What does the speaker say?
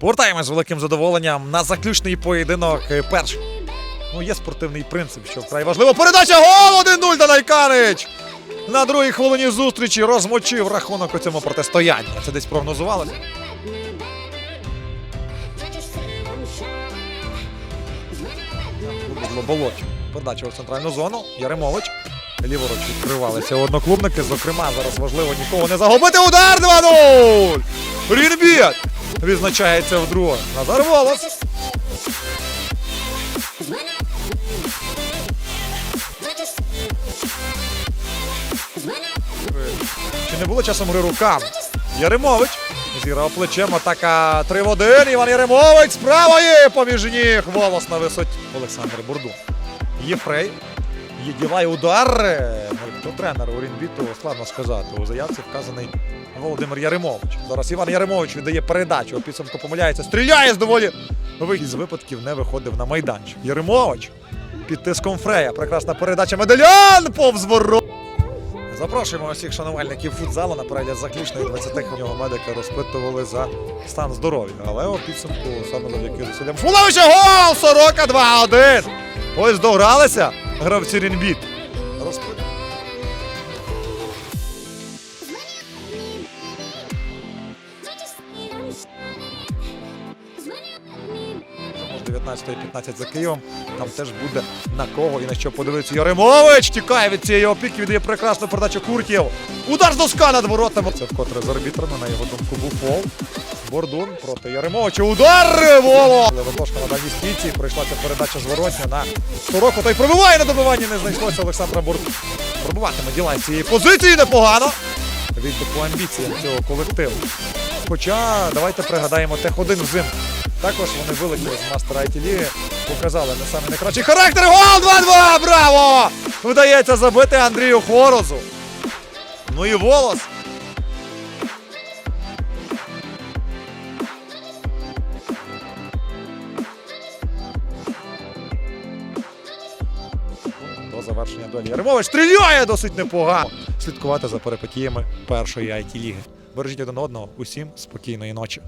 Повертаємось з великим задоволенням на заключний поєдинок. Перший. Ну, є спортивний принцип, що вкрай важливо. Передача гол 1-0 Данайканич! На другій хвилині зустрічі розмочив рахунок у цьому протистоянні. Це десь прогнозували. Болоч. Передача у центральну зону. Яремович. Ліворуч відкривалися одноклубники. Зокрема, зараз важливо нікого не загубити. Удар 2-0! Рінбіт! Відзначається вдруге. Назар Волос. Чи не було часом гри руками? Яремович. Зіграв плечем. Атака 3 в 1. Іван Яремович з правої. Поміж ніг. Волос на висоті. Олександр Бурдун. Єфрей. Єдіває удар. Ну, Хто тренер у Рінбіту, складно сказати. У заявці вказаний Володимир Яремович. Зараз Іван Яремович віддає передачу. У підсумку помиляється. Стріляє з доволі. Вихід з випадків не виходив на майданчик. Яремович під тиском Фрея. Прекрасна передача. Медальян повз. Запрошуємо усіх шанувальників футзалу на перегляд заключної 20 нього медики розпитували за стан здоров'я. Але у підсумку саме завдяки зусиллям Шмулевича гол! Сорока 2-1. Ось догралися гравці Рінбіт. 19-15 за Києвом. Там теж буде на кого і на що подивитися. Яремович тікає від цієї опіки, віддає прекрасну передачу Куртєв. Удар з доска над воротами. Це вкотре з арбітрами, на його думку, був фол. Бордун проти Яремовича. Удар! Воло! Левотошка на дальній стійці. Пройшла ця передача зворотня на Сороку. Той пробиває на добиванні. Не знайшлося Олександра Бордун. Пробиватиме діла цієї позиції непогано. Відбув по амбіціям цього колективу. Хоча давайте пригадаємо тех-1 взимку. Також вони вилетіли з мастера IT ліги, показали не саме найкращий характер. Гол 2-2! Браво! Вдається забити Андрію Хорозу. Ну і волос. До завершення долі. Яремович стріляє досить непогано. Слідкувати за перипетіями першої IT ліги. Бережіть один одного. Усім спокійної ночі.